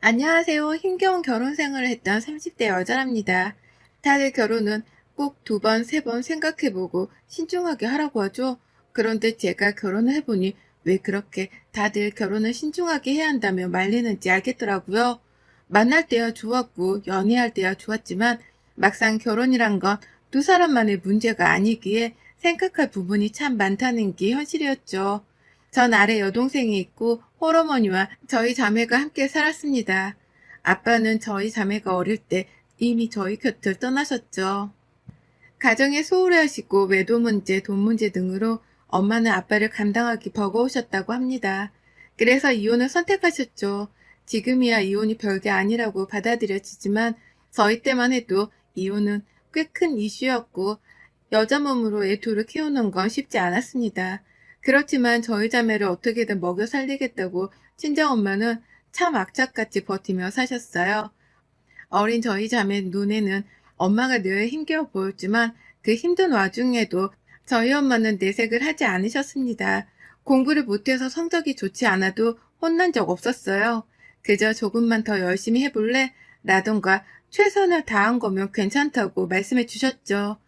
안녕하세요. 힘겨운 결혼 생활을 했던 30대 여자랍니다. 다들 결혼은 꼭 두 번, 세 번 생각해보고 신중하게 하라고 하죠. 그런데 제가 결혼을 해보니 왜 그렇게 다들 결혼을 신중하게 해야 한다며 말리는지 알겠더라고요. 만날 때야 좋았고 연애할 때야 좋았지만 막상 결혼이란 건 두 사람만의 문제가 아니기에 생각할 부분이 참 많다는 게 현실이었죠. 전 아래 여동생이 있고 홀어머니와 저희 자매가 함께 살았습니다. 아빠는 저희 자매가 어릴 때 이미 저희 곁을 떠나셨죠. 가정에 소홀해 하시고 외도 문제, 돈 문제 등으로 엄마는 아빠를 감당하기 버거우셨다고 합니다. 그래서 이혼을 선택하셨죠. 지금이야 이혼이 별게 아니라고 받아들여지지만 저희 때만 해도 이혼은 꽤 큰 이슈였고 여자 몸으로 애 둘을 키우는 건 쉽지 않았습니다. 그렇지만 저희 자매를 어떻게든 먹여 살리겠다고 친정엄마는 참 악착같이 버티며 사셨어요. 어린 저희 자매 눈에는 엄마가 늘 힘겨워 보였지만 그 힘든 와중에도 저희 엄마는 내색을 하지 않으셨습니다. 공부를 못해서 성적이 좋지 않아도 혼난 적 없었어요. 그저 조금만 더 열심히 해볼래? 라던가 최선을 다한 거면 괜찮다고 말씀해 주셨죠.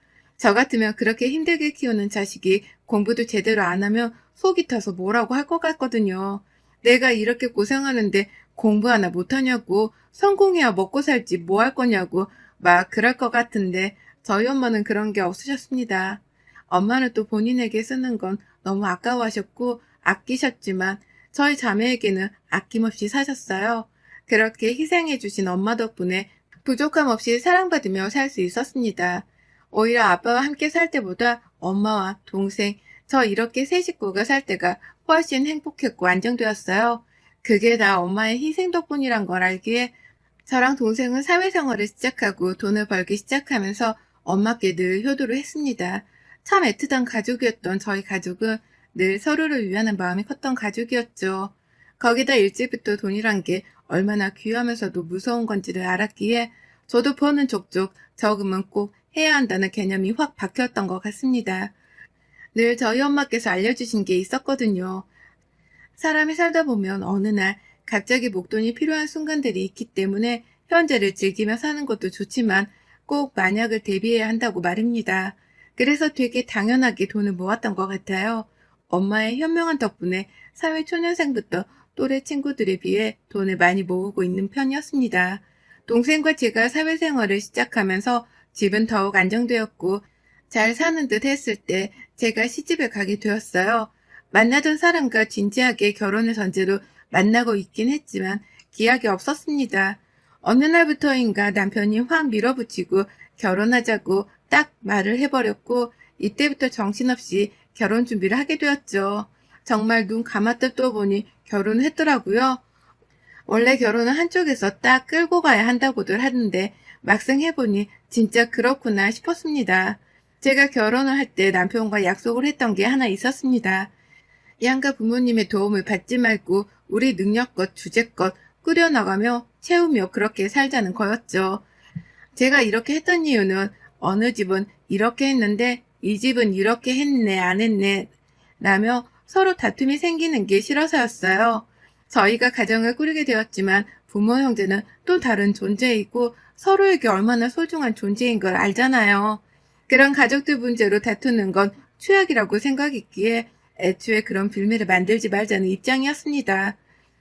저 같으면 그렇게 힘들게 키우는 자식이 공부도 제대로 안 하면 속이 타서 뭐라고 할 것 같거든요. 내가 이렇게 고생하는데 공부 하나 못하냐고, 성공해야 먹고 살지 뭐 할 거냐고, 막 그럴 것 같은데, 저희 엄마는 그런 게 없으셨습니다. 엄마는 또 본인에게 쓰는 건 너무 아까워하셨고, 아끼셨지만, 저희 자매에게는 아낌없이 사셨어요. 그렇게 희생해 주신 엄마 덕분에 부족함 없이 사랑받으며 살 수 있었습니다. 오히려 아빠와 함께 살 때보다 엄마와 동생, 저 이렇게 세 식구가 살 때가 훨씬 행복했고 안정되었어요. 그게 다 엄마의 희생 덕분이란 걸 알기에 저랑 동생은 사회생활을 시작하고 돈을 벌기 시작하면서 엄마께 늘 효도를 했습니다. 참 애틋한 가족이었던 저희 가족은 늘 서로를 위하는 마음이 컸던 가족이었죠. 거기다 일찍부터 돈이란 게 얼마나 귀하면서도 무서운 건지를 알았기에 저도 버는 족족 저금은 꼭 해야 한다는 개념이 확 박혔던 것 같습니다. 늘 저희 엄마께서 알려주신 게 있었거든요. 사람이 살다 보면 어느 날 갑자기 목돈이 필요한 순간들이 있기 때문에 현재를 즐기며 사는 것도 좋지만 꼭 만약을 대비해야 한다고 말입니다. 그래서 되게 당연하게 돈을 모았던 것 같아요. 엄마의 현명한 덕분에 사회 초년생부터 또래 친구들에 비해 돈을 많이 모으고 있는 편이었습니다. 동생과 제가 사회생활을 시작하면서 집은 더욱 안정되었고 잘 사는 듯 했을 때 제가 시집을 가게 되었어요. 만나던 사람과 진지하게 결혼을 전제로 만나고 있긴 했지만 기약이 없었습니다. 어느 날부터인가 남편이 확 밀어붙이고 결혼하자고 딱 말을 해버렸고 이때부터 정신없이 결혼 준비를 하게 되었죠. 정말 눈 감았다 또 보니 결혼을 했더라고요. 원래 결혼은 한쪽에서 딱 끌고 가야 한다고들 하는데 막상 해보니 진짜 그렇구나 싶었습니다. 제가 결혼을 할 때 남편과 약속을 했던 게 하나 있었습니다. 양가 부모님의 도움을 받지 말고 우리 능력껏 주제껏 꾸려나가며 채우며 그렇게 살자는 거였죠. 제가 이렇게 했던 이유는 어느 집은 이렇게 했는데 이 집은 이렇게 했네 안 했네 라며 서로 다툼이 생기는 게 싫어서였어요. 저희가 가정을 꾸리게 되었지만 부모 형제는 또 다른 존재이고 서로에게 얼마나 소중한 존재인 걸 알잖아요. 그런 가족들 문제로 다투는 건 최악이라고 생각했기에 애초에 그런 빌미를 만들지 말자는 입장이었습니다.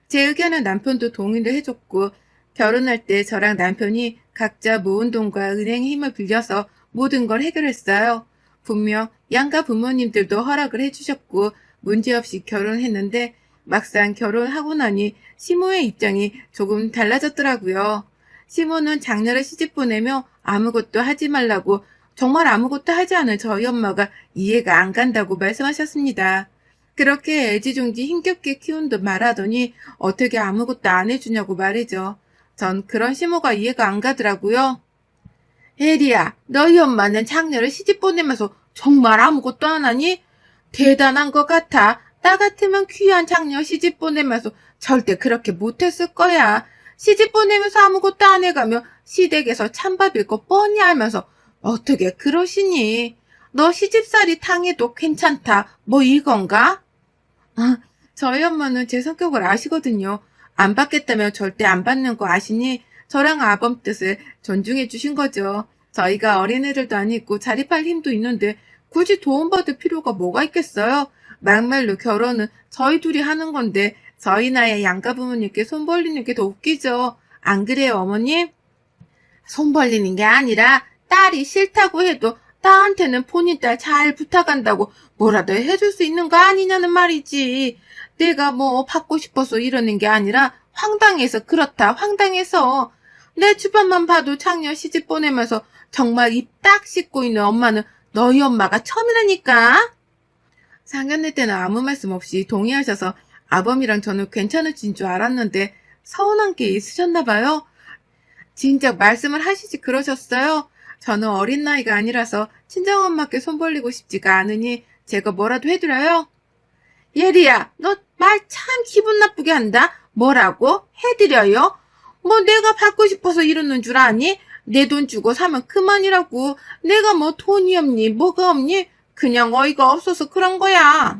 제 의견은 남편도 동의를 해줬고 결혼할 때 저랑 남편이 각자 모은 돈과 은행 힘을 빌려서 모든 걸 해결했어요. 분명 양가 부모님들도 허락을 해주셨고 문제없이 결혼했는데 막상 결혼하고 나니 시모의 입장이 조금 달라졌더라고요. 시모는 장녀를 시집 보내며 아무것도 하지 말라고 정말 아무것도 하지 않은 저희 엄마가 이해가 안 간다고 말씀하셨습니다. 그렇게 애지중지 힘겹게 키운 듯 말하더니 어떻게 아무것도 안 해주냐고 말이죠. 전 그런 시모가 이해가 안 가더라고요. 에리야, 너희 엄마는 장녀를 시집 보내면서 정말 아무것도 안 하니? 대단한 것 같아. 나 같으면 귀한 장녀 시집 보내면서 절대 그렇게 못했을 거야. 시집 보내면서 아무것도 안 해가며 시댁에서 찬밥일 거 뻔히 알면서 어떻게 그러시니? 너 시집살이 탕해도 괜찮다. 뭐 이건가? 아, 저희 엄마는 제 성격을 아시거든요. 안 받겠다면 절대 안 받는 거 아시니 저랑 아범 뜻을 존중해 주신 거죠. 저희가 어린애들도 아니고 자립할 힘도 있는데 굳이 도움받을 필요가 뭐가 있겠어요? 막말로 결혼은 저희 둘이 하는 건데 저희 나이에 양가 부모님께 손 벌리는 게 더 웃기죠. 안 그래요, 어머님? 손 벌리는 게 아니라 딸이 싫다고 해도 딸한테는 본인 딸 잘 부탁한다고 뭐라도 해줄 수 있는 거 아니냐는 말이지. 내가 뭐 받고 싶어서 이러는 게 아니라 황당해서 그렇다, 황당해서. 내 주변만 봐도 작년 시집 보내면서 정말 입 딱 씻고 있는 엄마는 너희 엄마가 처음이라니까. 상견례 때는 아무 말씀 없이 동의하셔서 아범이랑 저는 괜찮으신 줄 알았는데 서운한 게 있으셨나 봐요. 진작 말씀을 하시지 그러셨어요. 저는 어린 나이가 아니라서 친정엄마께 손 벌리고 싶지가 않으니 제가 뭐라도 해드려요. 예리야, 너 말 참 기분 나쁘게 한다. 뭐라고? 해드려요? 뭐 내가 받고 싶어서 이러는 줄 아니? 내 돈 주고 사면 그만이라고. 내가 뭐 돈이 없니? 뭐가 없니? 그냥 어이가 없어서 그런 거야.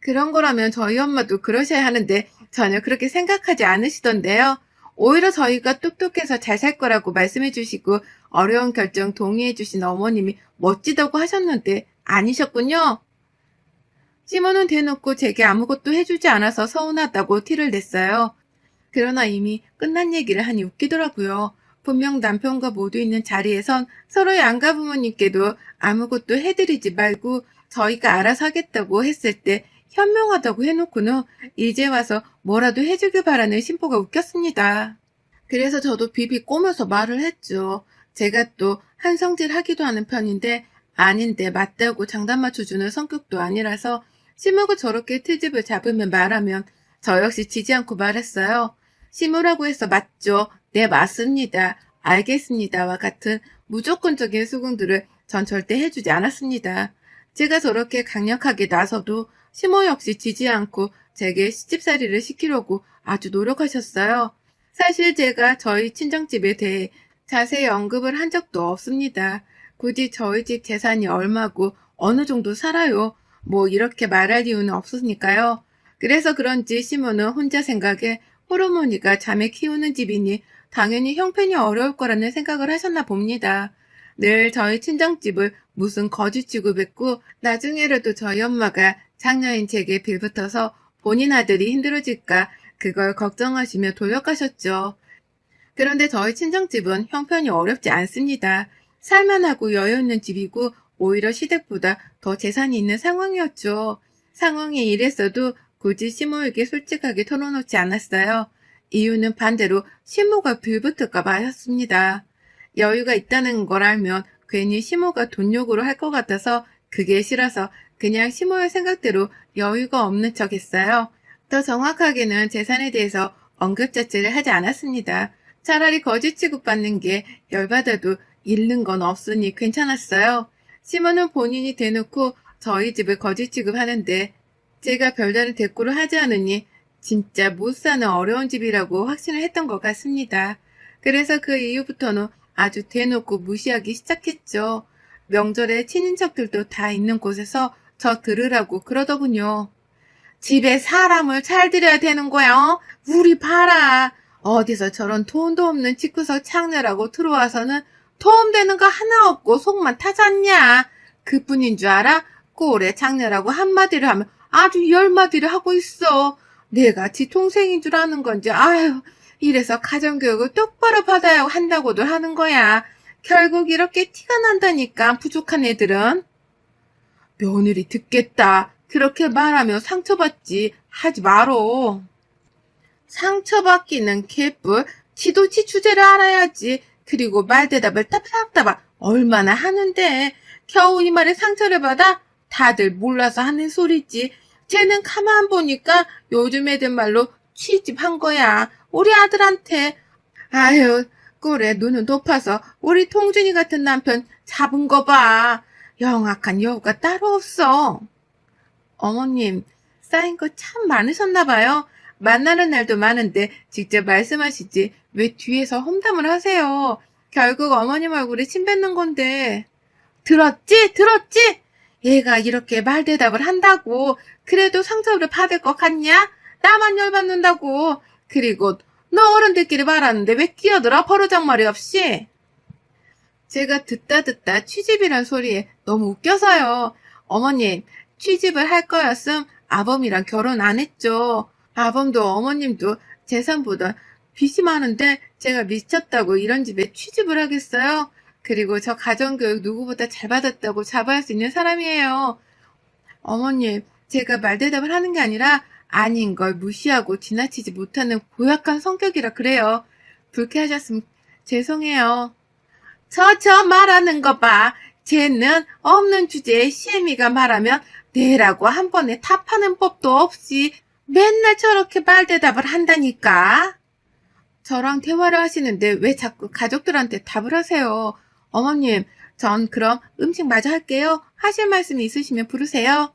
그런 거라면 저희 엄마도 그러셔야 하는데 전혀 그렇게 생각하지 않으시던데요. 오히려 저희가 똑똑해서 잘 살 거라고 말씀해 주시고 어려운 결정 동의해 주신 어머님이 멋지다고 하셨는데 아니셨군요. 시몬은 대놓고 제게 아무것도 해주지 않아서 서운하다고 티를 냈어요. 그러나 이미 끝난 얘기를 하니 웃기더라고요. 분명 남편과 모두 있는 자리에선 서로의 안가 부모님께도 아무것도 해드리지 말고 저희가 알아서 하겠다고 했을 때 현명하다고 해놓고는 이제 와서 뭐라도 해주길 바라는 심보가 웃겼습니다. 그래서 저도 비비 꼬면서 말을 했죠. 제가 또 한성질 하기도 하는 편인데 아닌데 맞다고 장단 맞춰주는 성격도 아니라서 시무가 저렇게 트집을 잡으면 말하면 저 역시 지지 않고 말했어요. 시무라고 해서 맞죠. 네 맞습니다. 알겠습니다와 같은 무조건적인 수긍들을 전 절대 해주지 않았습니다. 제가 저렇게 강력하게 나서도 시모 역시 지지 않고 제게 시집살이를 시키려고 아주 노력하셨어요. 사실 제가 저희 친정집에 대해 자세히 언급을 한 적도 없습니다. 굳이 저희 집 재산이 얼마고 어느 정도 살아요. 뭐 이렇게 말할 이유는 없으니까요. 그래서 그런지 시모는 혼자 생각에 호르모니가 자매 키우는 집이니 당연히 형편이 어려울 거라는 생각을 하셨나 봅니다. 늘 저희 친정집을 무슨 거지 취급했고 나중에라도 저희 엄마가 장녀인 제게 빌붙어서 본인 아들이 힘들어질까 그걸 걱정하시며 돌려가셨죠. 그런데 저희 친정집은 형편이 어렵지 않습니다. 살만하고 여유 있는 집이고 오히려 시댁보다 더 재산이 있는 상황이었죠. 상황이 이랬어도 굳이 시모에게 솔직하게 털어놓지 않았어요. 이유는 반대로 시모가 빌붙을까봐 하였습니다. 여유가 있다는 걸 알면 괜히 시모가 돈 요구를 할 것 같아서 그게 싫어서 그냥 시모의 생각대로 여유가 없는 척 했어요. 더 정확하게는 재산에 대해서 언급 자체를 하지 않았습니다. 차라리 거짓 취급받는 게 열받아도 잃는 건 없으니 괜찮았어요. 시모는 본인이 대놓고 저희 집을 거짓 취급하는데 제가 별다른 대꾸를 하지 않으니 진짜 못 사는 어려운 집이라고 확신을 했던 것 같습니다. 그래서 그 이후부터는 아주 대놓고 무시하기 시작했죠. 명절에 친인척들도 다 있는 곳에서 저 들으라고 그러더군요. 집에 사람을 잘 들여야 되는 거야. 우리 봐라. 어디서 저런 돈도 없는 집구석 창녀라고 들어와서는 도움되는 거 하나 없고 속만 타잖냐. 그뿐인 줄 알아? 꼴에 창녀라고 한마디를 하면 아주 열마디를 하고 있어. 내가 지 동생인 줄 아는 건지 아유 이래서 가정교육을 똑바로 받아야 한다고도 하는 거야. 결국 이렇게 티가 난다니까 부족한 애들은. 며느리 듣겠다. 그렇게 말하며 상처받지 하지 마로. 상처받기는 개뿔. 지도치 주제를 알아야지. 그리고 말 대답을 따박따박 얼마나 하는데 겨우 이 말에 상처를 받아? 다들 몰라서 하는 소리지. 쟤는 가만 보니까 요즘 애들 말로 취집한 거야. 우리 아들한테. 아유, 꼴에 눈은 높아서 우리 통준이 같은 남편 잡은 거 봐. 영악한 여우가 따로 없어. 어머님, 쌓인 거 참 많으셨나 봐요. 만나는 날도 많은데 직접 말씀하시지 왜 뒤에서 험담을 하세요. 결국 어머님 얼굴에 침 뱉는 건데. 들었지? 들었지? 얘가 이렇게 말 대답을 한다고 그래도 상처를 받을 것 같냐? 나만 열받는다고. 그리고 너 어른들끼리 말하는데 왜 끼어들어? 버르장머리 없이? 제가 듣다 듣다 취집이란 소리에 너무 웃겨서요. 어머님, 취집을 할 거였음 아범이랑 결혼 안 했죠. 아범도 어머님도 재산보다 빚이 많은데 제가 미쳤다고 이런 집에 취집을 하겠어요? 그리고 저 가정교육 누구보다 잘 받았다고 자부할 수 있는 사람이에요. 어머님, 제가 말대답을 하는 게 아니라 아닌 걸 무시하고 지나치지 못하는 고약한 성격이라 그래요. 불쾌하셨으면 죄송해요. 저, 저 말하는 거 봐. 쟤는 없는 주제에 시애미가 말하면 네라고 한 번에 답하는 법도 없이 맨날 저렇게 말 대답을 한다니까. 저랑 대화를 하시는데 왜 자꾸 가족들한테 답을 하세요? 어머님, 전 그럼 음식 마저 할게요. 하실 말씀이 있으시면 부르세요.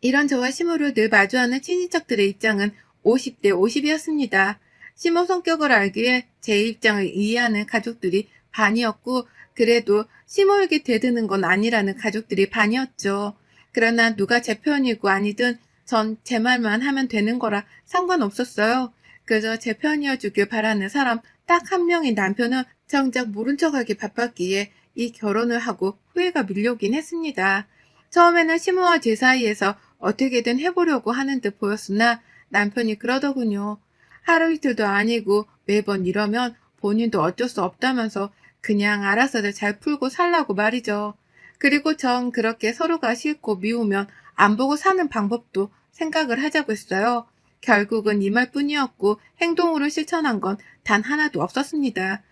이런 저와 시모를 늘 마주하는 친인척들의 입장은 50대 50이었습니다. 시모 성격을 알기에 제 입장을 이해하는 가족들이 반이었고, 그래도 시모에게 대드는 건 아니라는 가족들이 반이었죠. 그러나 누가 제 편이고 아니든 전 제 말만 하면 되는 거라 상관없었어요. 그저 제 편이어주길 바라는 사람 딱 한 명의 남편은 정작 모른 척하기 바빴기에 이 결혼을 하고 후회가 밀려오긴 했습니다. 처음에는 시모와 제 사이에서 어떻게든 해보려고 하는 듯 보였으나 남편이 그러더군요. 하루 이틀도 아니고 매번 이러면 본인도 어쩔 수 없다면서 그냥 알아서들 잘 풀고 살라고 말이죠. 그리고 전 그렇게 서로가 싫고 미우면 안 보고 사는 방법도 생각을 하자고 했어요. 결국은 이 말뿐이었고 행동으로 실천한 건 단 하나도 없었습니다.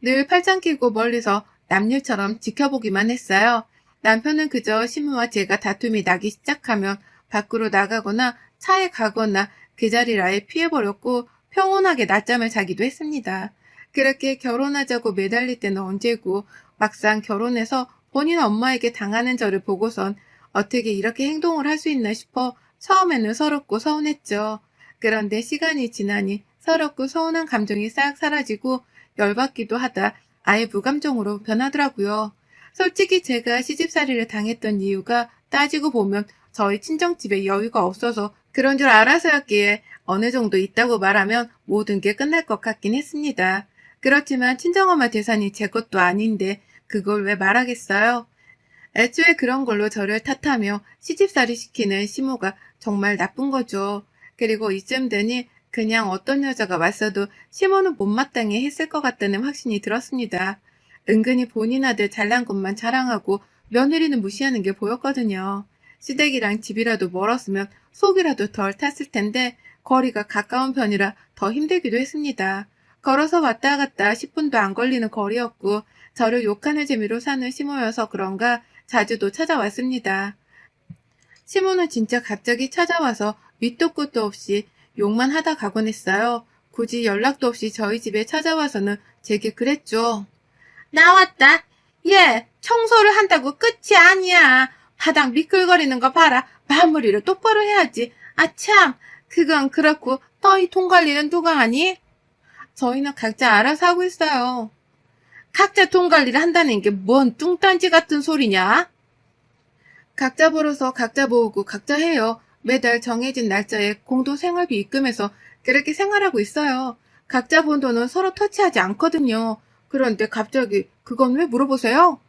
늘 팔짱 끼고 멀리서 남일처럼 지켜보기만 했어요. 남편은 그저 시무와 제가 다툼이 나기 시작하면 밖으로 나가거나 차에 가거나 그 자리를 아예 피해버렸고 평온하게 낮잠을 자기도 했습니다. 그렇게 결혼하자고 매달릴 때는 언제고 막상 결혼해서 본인 엄마에게 당하는 저를 보고선 어떻게 이렇게 행동을 할 수 있나 싶어 처음에는 서럽고 서운했죠. 그런데 시간이 지나니 서럽고 서운한 감정이 싹 사라지고 열받기도 하다 아예 무감정으로 변하더라고요. 솔직히 제가 시집살이를 당했던 이유가 따지고 보면 저희 친정집에 여유가 없어서 그런 줄 알아서였기에 어느 정도 있다고 말하면 모든 게 끝날 것 같긴 했습니다. 그렇지만 친정엄마 재산이 제 것도 아닌데 그걸 왜 말하겠어요? 애초에 그런 걸로 저를 탓하며 시집살이 시키는 시모가 정말 나쁜 거죠. 그리고 이쯤 되니 그냥 어떤 여자가 왔어도 시모는 못마땅해 했을 것 같다는 확신이 들었습니다. 은근히 본인 아들 잘난 것만 자랑하고 며느리는 무시하는 게 보였거든요. 시댁이랑 집이라도 멀었으면 속이라도 덜 탔을 텐데 거리가 가까운 편이라 더 힘들기도 했습니다. 걸어서 왔다 갔다 10분도 안 걸리는 거리였고 저를 욕하는 재미로 사는 시모여서 그런가 자주도 찾아왔습니다. 시모는 진짜 갑자기 찾아와서 밑도 끝도 없이 욕만 하다 가곤 했어요. 굳이 연락도 없이 저희 집에 찾아와서는 제게 그랬죠. 나왔다. 얘, 청소를 한다고 끝이 아니야. 바닥 미끌거리는 거 봐라. 마무리를 똑바로 해야지. 아, 참. 그건 그렇고, 너희 돈 관리는 누가 하니? 저희는 각자 알아서 하고 있어요. 각자 돈 관리를 한다는 게 뭔 뚱딴지 같은 소리냐? 각자 벌어서 각자 모으고 각자 해요. 매달 정해진 날짜에 공동 생활비 입금해서 그렇게 생활하고 있어요. 각자 번 돈은 서로 터치하지 않거든요. 그런데 갑자기 그건 왜 물어보세요?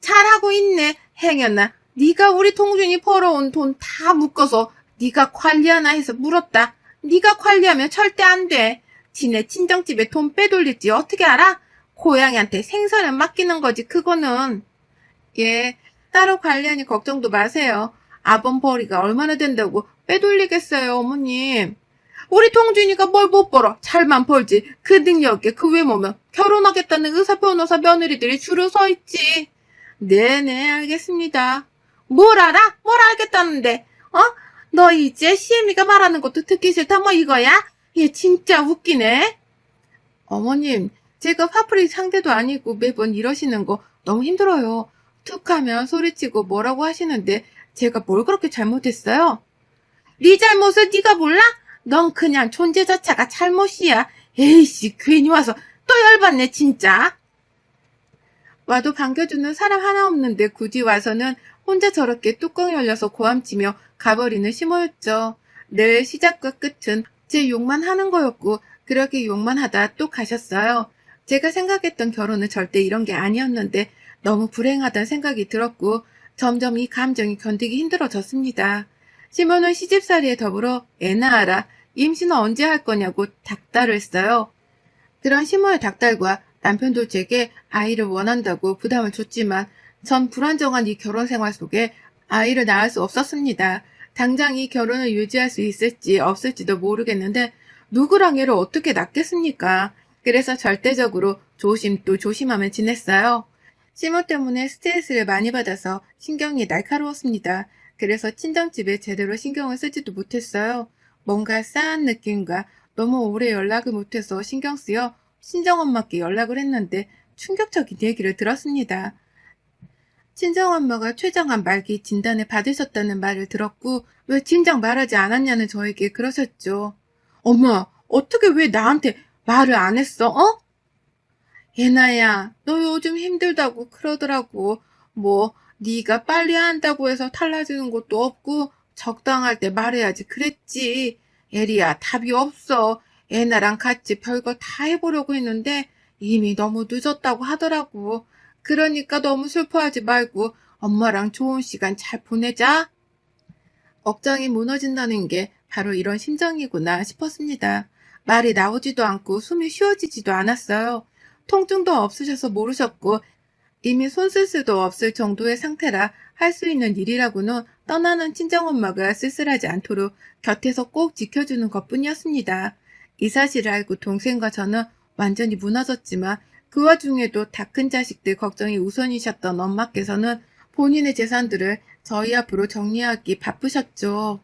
잘하고 있네, 행여나. 네가 우리 통준이 벌어온 돈 다 묶어서 네가 관리하나 해서 물었다. 네가 관리하면 절대 안 돼. 지네 친정집에 돈 빼돌릴지 어떻게 알아? 고양이한테 생선을 맡기는 거지, 그거는. 예, 따로 관리하니 걱정도 마세요. 아범 벌이가 얼마나 된다고 빼돌리겠어요, 어머님. 우리 통준이가 뭘 못 벌어. 잘만 벌지. 그 능력에 그 외모면 결혼하겠다는 의사 변호사 며느리들이 줄을 서 있지. 네네, 알겠습니다. 뭘 알아? 뭘 알겠다는데? 어? 너 이제 시애미가 말하는 것도 듣기 싫다 뭐 이거야? 얘 진짜 웃기네. 어머님, 제가 화풀이 상대도 아니고 매번 이러시는 거 너무 힘들어요. 툭 하면 소리치고 뭐라고 하시는데 제가 뭘 그렇게 잘못했어요? 네 잘못을 네가 몰라? 넌 그냥 존재 자체가 잘못이야. 에이씨, 괜히 와서 또 열받네, 진짜. 와도 반겨주는 사람 하나 없는데 굳이 와서는 혼자 저렇게 뚜껑 열려서 고함치며 가버리는 심오였죠. 늘 시작과 끝은 제 욕만 하는 거였고 그렇게 욕만 하다 또 가셨어요. 제가 생각했던 결혼은 절대 이런 게 아니었는데 너무 불행하다는 생각이 들었고 점점 이 감정이 견디기 힘들어졌습니다. 시몬은 시집살이에 더불어 애 낳아라 임신은 언제 할 거냐고 닥달을 했어요. 그런 시몬의 닥달과 남편도 제게 아이를 원한다고 부담을 줬지만 전 불안정한 이 결혼 생활 속에 아이를 낳을 수 없었습니다. 당장 이 결혼을 유지할 수 있을지 없을지도 모르겠는데 누구랑 애를 어떻게 낳겠습니까? 그래서 절대적으로 조심 또 조심하며 지냈어요. 시모 때문에 스트레스를 많이 받아서 신경이 날카로웠습니다. 그래서 친정집에 제대로 신경을 쓰지도 못했어요. 뭔가 싸한 느낌과 너무 오래 연락을 못해서 신경 쓰여 친정엄마께 연락을 했는데 충격적인 얘기를 들었습니다. 친정엄마가 췌장암 말기 진단을 받으셨다는 말을 들었고 왜 진작 말하지 않았냐는 저에게 그러셨죠. 엄마, 어떻게 왜 나한테 말을 안 했어, 어? 예나야, 너 요즘 힘들다고 그러더라고. 뭐, 네가 빨리 한다고 해서 달라지는 것도 없고 적당할 때 말해야지 그랬지. 에리야, 답이 없어. 예나랑 같이 별거 다 해보려고 했는데 이미 너무 늦었다고 하더라고. 그러니까 너무 슬퍼하지 말고 엄마랑 좋은 시간 잘 보내자. 억장이 무너진다는 게 바로 이런 심정이구나 싶었습니다. 말이 나오지도 않고 숨이 쉬어지지도 않았어요. 통증도 없으셔서 모르셨고 이미 손 쓸 수도 없을 정도의 상태라 할 수 있는 일이라고는 떠나는 친정엄마가 쓸쓸하지 않도록 곁에서 꼭 지켜주는 것 뿐이었습니다. 이 사실을 알고 동생과 저는 완전히 무너졌지만 그 와중에도 다 큰 자식들 걱정이 우선이셨던 엄마께서는 본인의 재산들을 저희 앞으로 정리하기 바쁘셨죠.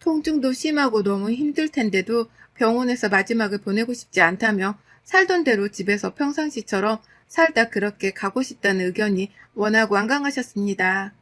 통증도 심하고 너무 힘들 텐데도 병원에서 마지막을 보내고 싶지 않다며 살던 대로 집에서 평상시처럼 살다 그렇게 가고 싶다는 의견이 워낙 완강하셨습니다.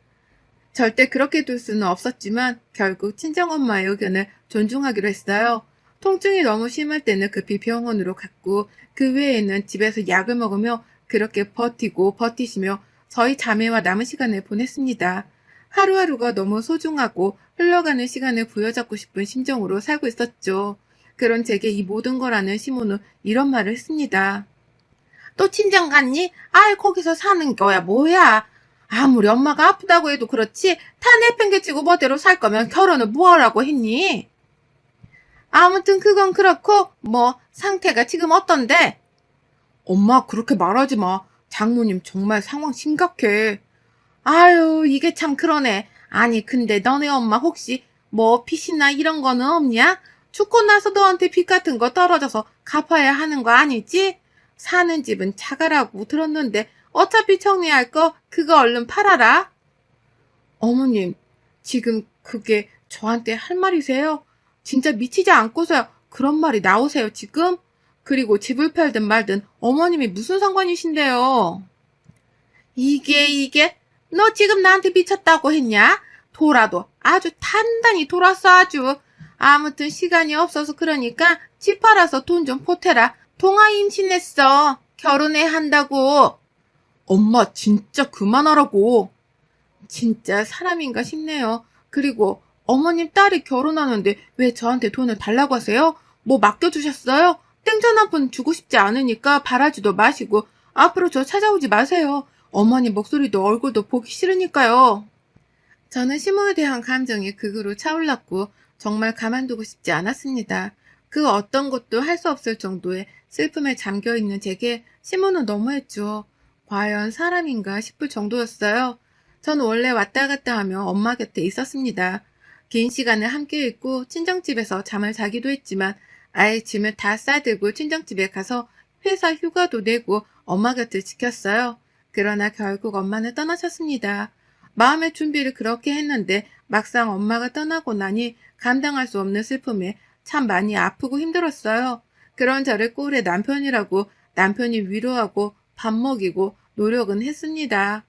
절대 그렇게 둘 수는 없었지만 결국 친정엄마의 의견을 존중하기로 했어요. 통증이 너무 심할 때는 급히 병원으로 갔고 그 외에는 집에서 약을 먹으며 그렇게 버티고 버티시며 저희 자매와 남은 시간을 보냈습니다. 하루하루가 너무 소중하고 흘러가는 시간을 부여잡고 싶은 심정으로 살고 있었죠. 그런 제게 이 모든 걸 아는 시모는 이런 말을 했습니다. 또 친정 갔니? 아이 거기서 사는 거야 뭐야? 아무리 엄마가 아프다고 해도 그렇지 다 내팽개치고 뭐대로 살 거면 결혼을 뭐하라고 했니? 아무튼 그건 그렇고 뭐 상태가 지금 어떤데? 엄마 그렇게 말하지 마. 장모님 정말 상황 심각해. 아유 이게 참 그러네. 아니 근데 너네 엄마 혹시 뭐 빚이나 이런 거는 없냐? 죽고 나서 너한테 빚 같은 거 떨어져서 갚아야 하는 거 아니지? 사는 집은 차가라고 들었는데 어차피 정리할 거 그거 얼른 팔아라. 어머님 지금 그게 저한테 할 말이세요? 진짜 미치지 않고서야 그런 말이 나오세요, 지금? 그리고 집을 팔든 말든 어머님이 무슨 상관이신데요? 이게, 이게? 너 지금 나한테 미쳤다고 했냐? 돌아도 아주 단단히 돌았어, 아주. 아무튼 시간이 없어서 그러니까 집 팔아서 돈 좀 보태라. 동아 임신했어. 결혼해 한다고. 엄마, 진짜 그만하라고. 진짜 사람인가 싶네요. 그리고 어머님 딸이 결혼하는데 왜 저한테 돈을 달라고 하세요? 뭐 맡겨주셨어요? 땡전 한 푼 주고 싶지 않으니까 바라지도 마시고 앞으로 저 찾아오지 마세요. 어머니 목소리도 얼굴도 보기 싫으니까요. 저는 시모에 대한 감정이 극으로 차올랐고 정말 가만두고 싶지 않았습니다. 그 어떤 것도 할 수 없을 정도의 슬픔에 잠겨있는 제게 시모는 너무했죠. 과연 사람인가 싶을 정도였어요. 전 원래 왔다 갔다 하며 엄마 곁에 있었습니다. 긴 시간을 함께 있고 친정집에서 잠을 자기도 했지만 아예 짐을 다 싸들고 친정집에 가서 회사 휴가도 내고 엄마 곁을 지켰어요. 그러나 결국 엄마는 떠나셨습니다. 마음의 준비를 그렇게 했는데 막상 엄마가 떠나고 나니 감당할 수 없는 슬픔에 참 많이 아프고 힘들었어요. 그런 저를 꼴의 남편이라고 남편이 위로하고 밥 먹이고 노력은 했습니다.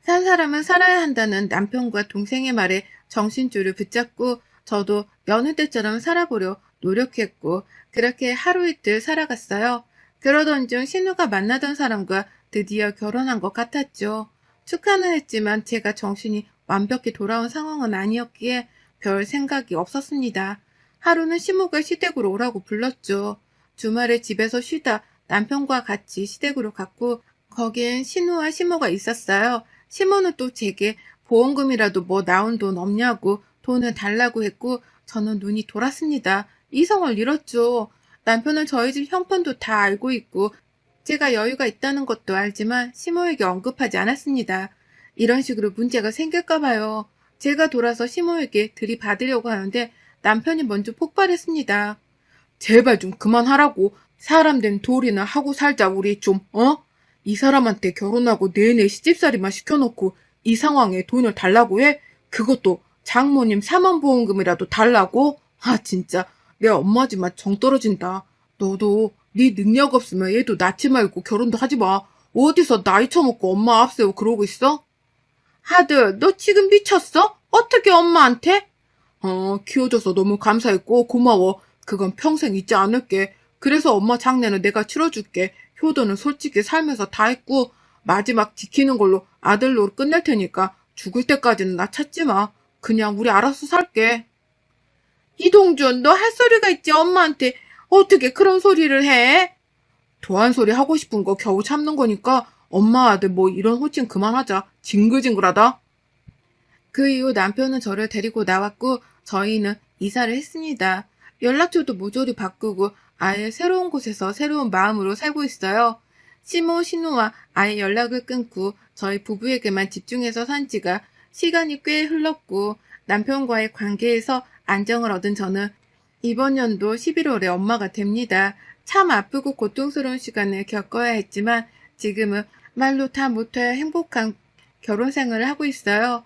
산 사람은 살아야 한다는 남편과 동생의 말에 정신줄을 붙잡고 저도 여느 때처럼 살아보려 노력했고 그렇게 하루 이틀 살아갔어요. 그러던 중 신우가 만나던 사람과 드디어 결혼한 것 같았죠. 축하는 했지만 제가 정신이 완벽히 돌아온 상황은 아니었기에 별 생각이 없었습니다. 하루는 시모가 시댁으로 오라고 불렀죠. 주말에 집에서 쉬다 남편과 같이 시댁으로 갔고 거기엔 신우와 시모가 있었어요. 시모는 또 제게 보험금이라도 뭐 나온 돈 없냐고 돈을 달라고 했고 저는 눈이 돌았습니다. 이성을 잃었죠. 남편은 저희 집 형편도 다 알고 있고 제가 여유가 있다는 것도 알지만 시모에게 언급하지 않았습니다. 이런 식으로 문제가 생길까 봐요. 제가 돌아서 시모에게 들이받으려고 하는데 남편이 먼저 폭발했습니다. 제발 좀 그만하라고. 사람 된 도리나 하고 살자 우리 좀 어? 이 사람한테 결혼하고 내내 시집살이만 시켜놓고 이 상황에 돈을 달라고 해? 그것도 장모님 사망보험금이라도 달라고? 아 진짜 내 엄마지만 정 떨어진다. 너도 네 능력 없으면 얘도 낳지 말고 결혼도 하지 마. 어디서 나이 처먹고 엄마 앞세워 그러고 있어? 하들, 너 지금 미쳤어? 어떻게 엄마한테? 어, 키워줘서 너무 감사했고 고마워. 그건 평생 잊지 않을게. 그래서 엄마 장례는 내가 치러줄게. 효도는 솔직히 살면서 다 했고 마지막 지키는 걸로 아들로 끝낼 테니까 죽을 때까지는 나 찾지 마. 그냥 우리 알아서 살게. 이동준, 너 할 소리가 있지 엄마한테 어떻게 그런 소리를 해? 도안 소리 하고 싶은 거 겨우 참는 거니까 엄마 아들 뭐 이런 호칭 그만하자. 징글징글하다. 그 이후 남편은 저를 데리고 나왔고 저희는 이사를 했습니다. 연락처도 모조리 바꾸고 아예 새로운 곳에서 새로운 마음으로 살고 있어요. 시모, 신우와 아예 연락을 끊고 저희 부부에게만 집중해서 산 지가 시간이 꽤 흘렀고 남편과의 관계에서 안정을 얻은 저는 이번 연도 11월에 엄마가 됩니다. 참 아프고 고통스러운 시간을 겪어야 했지만 지금은 말로 다 못할 행복한 결혼 생활을 하고 있어요.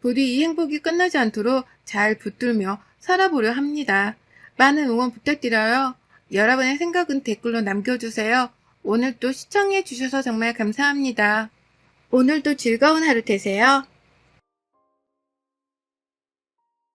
부디 이 행복이 끝나지 않도록 잘 붙들며 살아보려 합니다. 많은 응원 부탁드려요. 여러분의 생각은 댓글로 남겨주세요. 오늘도 시청해주셔서 정말 감사합니다. 오늘도 즐거운 하루 되세요.